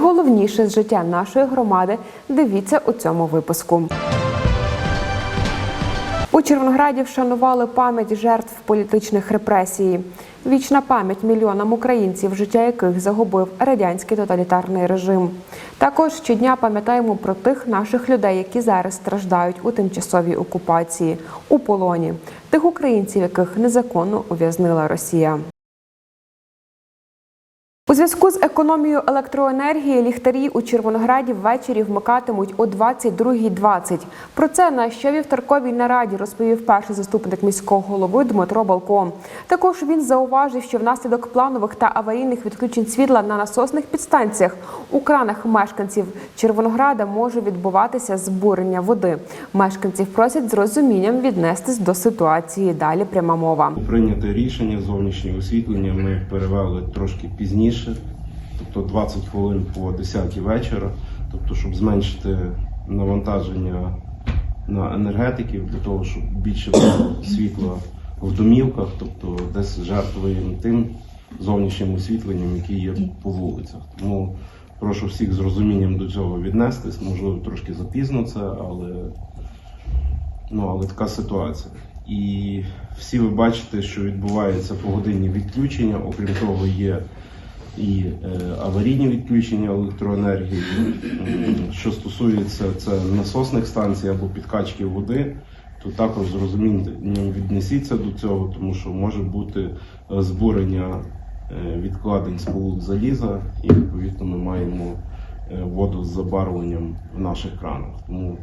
Найголовніше з життя нашої громади дивіться у цьому випуску. У Червонограді вшанували пам'ять жертв політичних репресій. Вічна пам'ять мільйонам українців, життя яких загубив радянський тоталітарний режим. Також щодня пам'ятаємо про тих наших людей, які зараз страждають у тимчасовій окупації, у полоні, тих українців, яких незаконно ув'язнила Росія. У зв'язку з економією електроенергії ліхтарі у Червонограді ввечері вмикатимуть о 22.20. Про це на щовівторковій нараді розповів перший заступник міського голови Дмитро Балко. Також він зауважив, що внаслідок планових та аварійних відключень світла на насосних підстанціях у кранах мешканців Червонограда може відбуватися збурення води. Мешканців просять з розумінням віднестись до ситуації. Далі пряма мова. Прийнято рішення зовнішнє освітлення ми перевели трошки пізніше, тобто 20 хвилин по 10 вечора, тобто щоб зменшити навантаження на енергетиків для того, щоб більше було світла в домівках, тобто десь жертвуємо тим зовнішнім освітленням, яке є по вулицях. Тому прошу всіх з розумінням до цього віднестись. Можливо, трошки запізно це, але Ну, але така ситуація. І всі ви бачите, що відбувається погодинні відключення. Окрім того, є і е, аварійні відключення електроенергії. Що стосується це насосних станцій або підкачки води, то також з розумінням віднесіться до цього, тому що може бути е, збурення е, відкладень сполук заліза, і відповідно ми маємо воду з забарвленням в наших кранах. Тому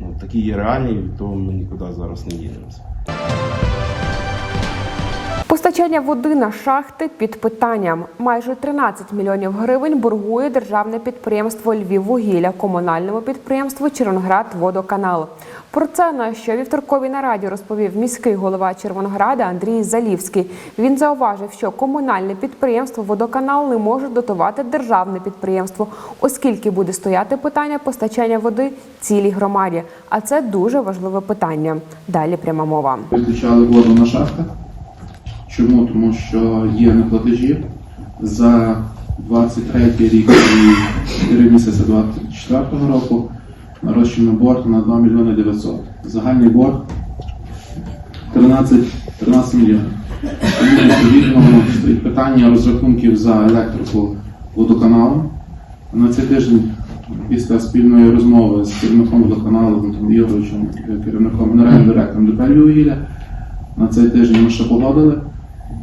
Ну, такі є реалії, від того ми нікуди зараз не дінемося. Постачання води на шахти під питанням. Майже 13 мільйонів гривень боргує державне підприємство Львіввугілля комунальному підприємству Червоноград-Водоканал. Про це на щовівторковій нараді розповів міський голова Червонограда Андрій Залівський. Він зауважив, що комунальне підприємство Водоканал не може дотувати державне підприємство, оскільки буде стояти питання постачання води цілій громаді. А це дуже важливе питання. Далі пряма мова. Виключали воду на шахтах. Чому? Тому що є неплатежі за 23 рік і 4 місяці 24 року нарощено борг на 2 мільйони 900. Загальний борг 13, 13 мільйонів. Відповідно стоїть питання розрахунків за електрику водоканалу. На цей тиждень після спільної розмови з керівником водоканалу Антоном Ігоровичем, керівником генеральним директором ДП «Львіввугілля», на цей тиждень ми ще погодили.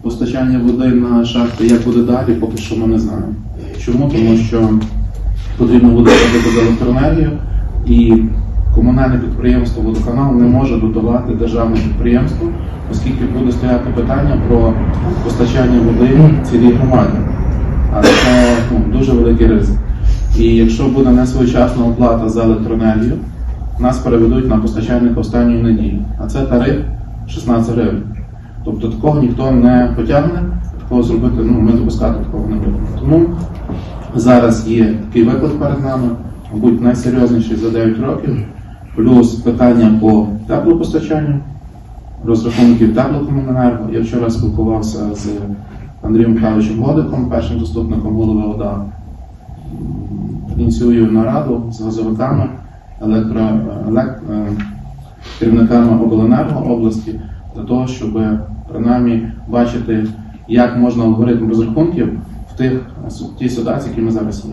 Постачання води на шахти, як буде далі, поки що ми не знаємо. Чому? Тому що потрібно буде за електроенергію, і комунальне підприємство водоканал не може додавати державне підприємство, оскільки буде стояти питання про постачання води цілій громаді. А це ну, дуже великий ризик. І якщо буде несвоєчасна оплата за електроенергію, нас переведуть на постачальника останньої неділі. А це тариф 16 гривень. Тобто такого ніхто не потягне, такого зробити, ну ми допускати такого не будемо. Тому зараз є такий виклик перед нами, мабуть, найсерйозніший за 9 років, плюс питання по теплопостачанню, розрахунків теплокомуненерго. Я вчора спілкувався з Андрієм Михайловичем Годиком, першим заступником голови ОДА. Ініціюю нараду з газовиками, електро, елек- е, керівниками обленерго області для того, щоб принаймні бачити, як можна алгоритм розрахунків в тих в тій ситуації, які ми зараз є.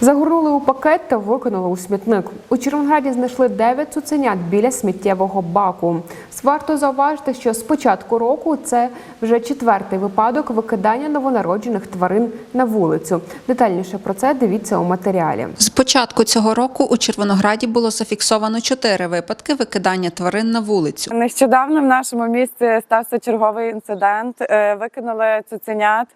Загорнули у пакет та викинули у смітник. У Червонграді знайшли 9 цуценят біля сміттєвого баку. Варто зауважити, що з початку року це вже четвертий випадок викидання новонароджених тварин на вулицю. Детальніше про це дивіться у матеріалі. З початку цього року у Червонограді було зафіксовано чотири випадки викидання тварин на вулицю. Нещодавно в нашому місті стався черговий інцидент. Е, Викинули цуценят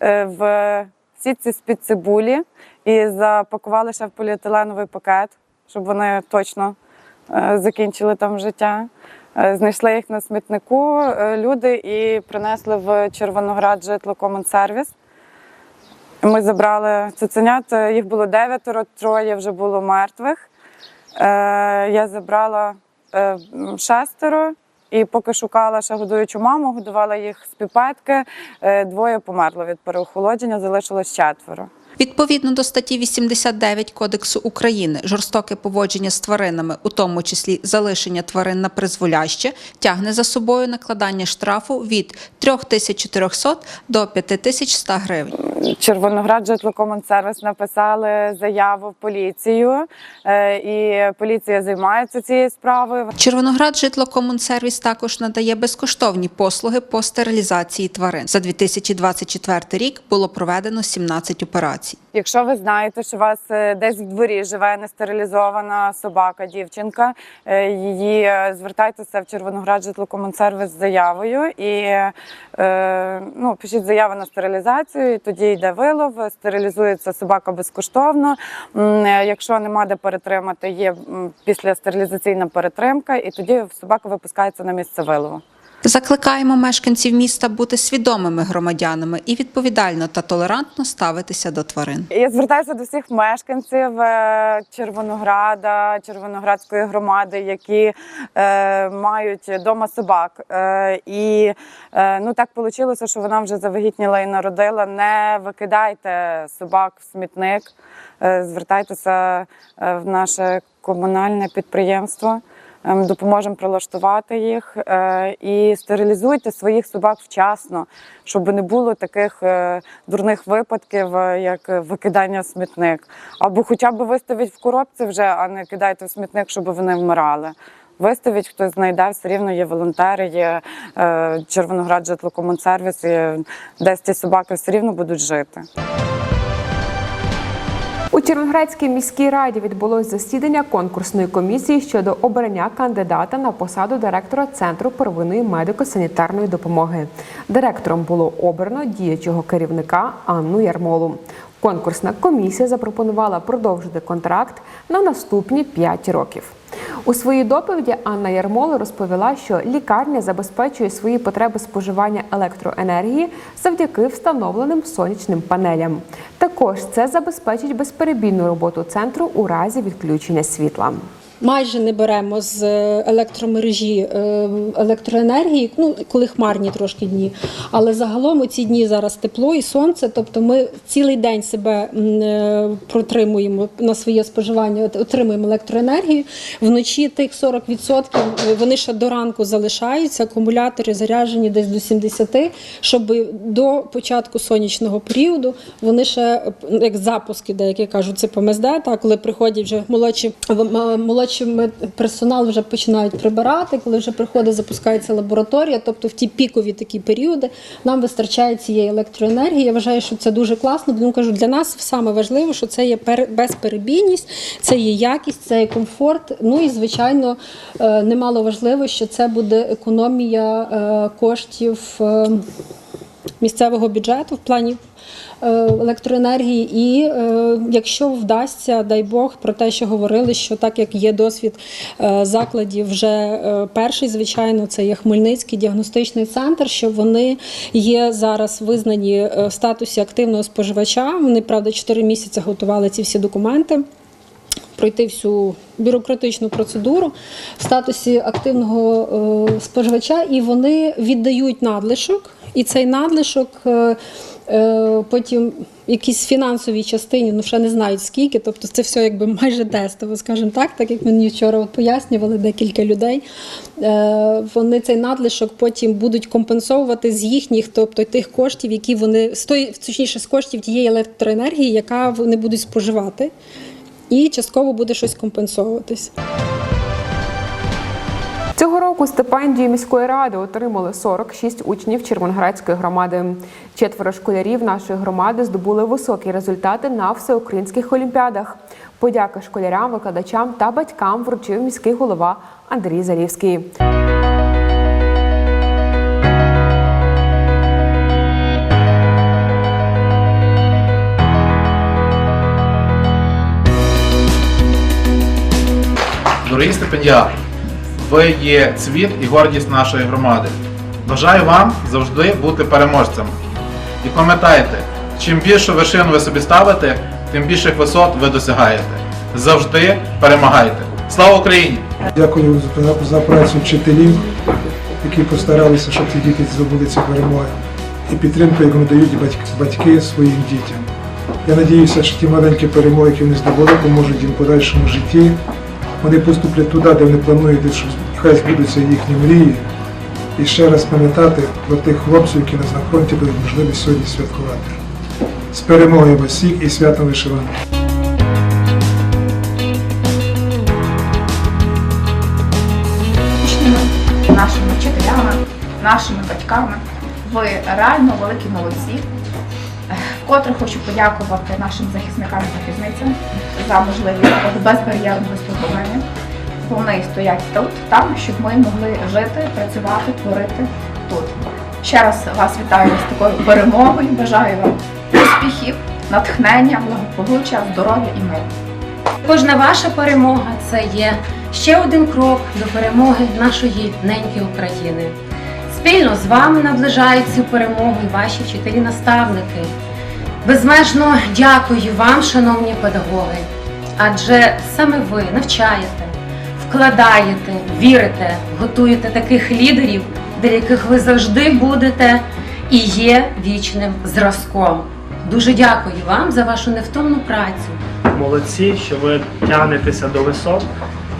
е, в сітці з-під цибулі і запакували ще в поліетиленовий пакет, щоб вони точно е, закінчили там життя. Е, Знайшли їх на смітнику е, люди і принесли в Червоноград житло житлокомунсервіс. Ми забрали цуценят, їх було дев'ятеро, троє вже було мертвих. Я забрала шестеро І поки шукала ще годуючу маму, годувала їх з піпетки. е, Двоє померло від переохолодження, залишилось четверо. Відповідно до статті 89 Кодексу України, жорстоке поводження з тваринами, у тому числі залишення тварин на призволяще, тягне за собою накладання штрафу від 3400 до 5100 гривень. Червоноград житлокомунсервіс написали заяву в поліцію, е, і поліція займається цією справою. Червоноград житлокомунсервіс також надає безкоштовні послуги по стерилізації тварин. За 2024 рік було проведено 17 операцій. Якщо ви знаєте, що у вас е, десь в дворі живе нестерилізована собака, дівчинка, е, її е, звертайтеся в Червоноград житлокомунсервіс з заявою і ну, пишіть заяву на стерилізацію, і тоді йде вилов, стерилізується собака безкоштовно. Якщо нема де перетримати, є після стерилізаційна перетримка, і тоді собака випускається на місце вилову. Закликаємо мешканців міста бути свідомими громадянами і відповідально та толерантно ставитися до тварин. Я звертаюся до всіх мешканців е, Червонограда, Червоноградської громади, які е, мають дома собак. Е, і е, ну так вийшло, що вона вже завагітніла і народила. Не викидайте собак в смітник, е, звертайтеся е, в наше комунальне підприємство. Ем, Допоможемо прилаштувати їх е, і стерилізуйте своїх собак вчасно, щоб не було таких е, дурних випадків, е, як викидання смітник. Або хоча б виставіть в коробці вже, а не кидайте в смітник, щоб вони вмирали. Виставіть, хтось знайде, все рівно є волонтери, є е, Червоноград житлокомунсервіс, десь ці собаки все рівно будуть жити. Червоноградській міській раді відбулось засідання конкурсної комісії щодо обрання кандидата на посаду директора центру первинної медико-санітарної допомоги. Директором було обрано діячого керівника Анну Ярмолу. Конкурсна комісія запропонувала продовжити контракт на наступні 5 років. У своїй доповіді Анна Ярмола розповіла, що лікарня забезпечує свої потреби споживання електроенергії завдяки встановленим сонячним панелям. Також це забезпечить безперебійну роботу центру у разі відключення світла. Майже не беремо з е, електромережі е, електроенергії, ну коли хмарні трошки дні. Але загалом у ці дні зараз тепло і сонце. Тобто ми цілий день себе е, протримуємо на своє споживання, отримуємо електроенергію. Вночі тих 40% вони ще до ранку залишаються. Акумулятори заряджені десь до 70%, щоб до початку сонячного періоду вони ще як запуски, деякі кажуть, це ПМСД, так, коли приходять вже молодші в- молодші персонал вже починають прибирати, коли вже приходить, запускається лабораторія. Тобто в ті пікові такі періоди нам вистачає цієї електроенергії. Я вважаю, що це дуже класно. Тому кажу, для нас саме важливо, що це є безперебійність, це є якість, це є комфорт. Ну і звичайно, е, немало важливо, що це буде економія е, коштів. Місцевого бюджету в плані е, електроенергії, і е, якщо вдасться, дай Бог, про те, що говорили, що так як є досвід е, закладів, вже перший, звичайно, це є Хмельницький діагностичний центр, що вони є зараз визнані в статусі активного споживача. Вони правда 4 місяці готували ці всі документи пройти всю бюрократичну процедуру в статусі активного споживача, і вони віддають надлишок, і цей надлишок. е, е, Потім якісь фінансовій частині, ну ще не знають скільки, тобто це все якби майже тестово, скажімо так, так як мені вчора пояснювали декілька людей. Е, Вони цей надлишок потім будуть компенсовувати з їхніх, тобто тих коштів, які вони з тої, точніше, з коштів тієї електроенергії, яка вони будуть споживати і частково буде щось компенсовуватись. Року стипендію міської ради отримали 46 учнів Червоноградської громади. Четверо школярів нашої громади здобули високі результати на всеукраїнських олімпіадах. Подяки школярям, викладачам та батькам вручив міський голова Андрій Залівський. Дорогі стипендіати, ви є цвіт і гордість нашої громади. Бажаю вам завжди бути переможцями. І пам'ятайте, чим більше вершин ви собі ставите, тим більших висот ви досягаєте. Завжди перемагайте. Слава Україні! Дякую за, працю вчителів, які постаралися, щоб ці діти здобули ці перемоги, і підтримку, яку надають батьки, своїм дітям. Я надіюся, що ті маленькі перемоги, які вони здобули, поможуть їм в подальшому житті. Вони поступлять туди, де вони планують, що хай збудуться їхні мрії. І ще раз пам'ятати про тих хлопців, які нас на фронті дають можливість сьогодні святкувати. З перемогою вас всіх і святом вишиванки! нашими вчителями, нашими батьками. Ви реально великі молодці. Вкотре хочу подякувати нашим захисникам і захисницям за можливість безбар'єрного спілкування. Вони стоять тут, там, щоб ми могли жити, працювати, творити тут. Ще раз вас вітаю з такою перемогою. Бажаю вам успіхів, натхнення, благополуччя, здоров'я і миру. Кожна ваша перемога це є ще один крок до перемоги нашої неньки України. Спільно з вами наближають цю перемогу і ваші вчителі-наставники. Безмежно дякую вам, шановні педагоги, адже саме ви навчаєте, вкладаєте, вірите, готуєте таких лідерів, для яких ви завжди будете і є вічним зразком. Дуже дякую вам за вашу невтомну працю. молодці, що ви тягнетеся до висот.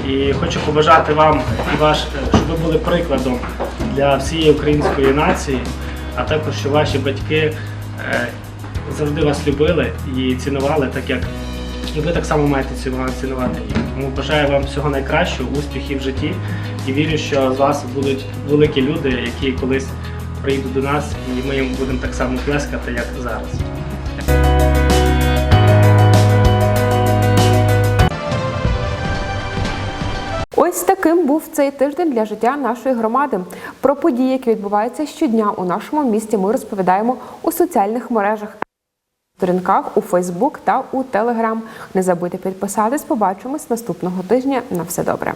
І хочу побажати вам і ваш, щоб ви були прикладом для всієї української нації, а також щоб ваші батьки е, завжди вас любили і цінували, так як і ви так само маєте цінувати, їх. Тому бажаю вам всього найкращого, успіхів в житті і вірю, що з вас будуть великі люди, які колись прийдуть до нас, і ми їм будемо так само плескати, як зараз. Ось таким був цей тиждень для життя нашої громади. Про події, які відбуваються щодня у нашому місті, ми розповідаємо у соціальних мережах, сторінках у Фейсбук та у Телеграм. Не забудьте підписатись. Побачимось наступного тижня. На все добре.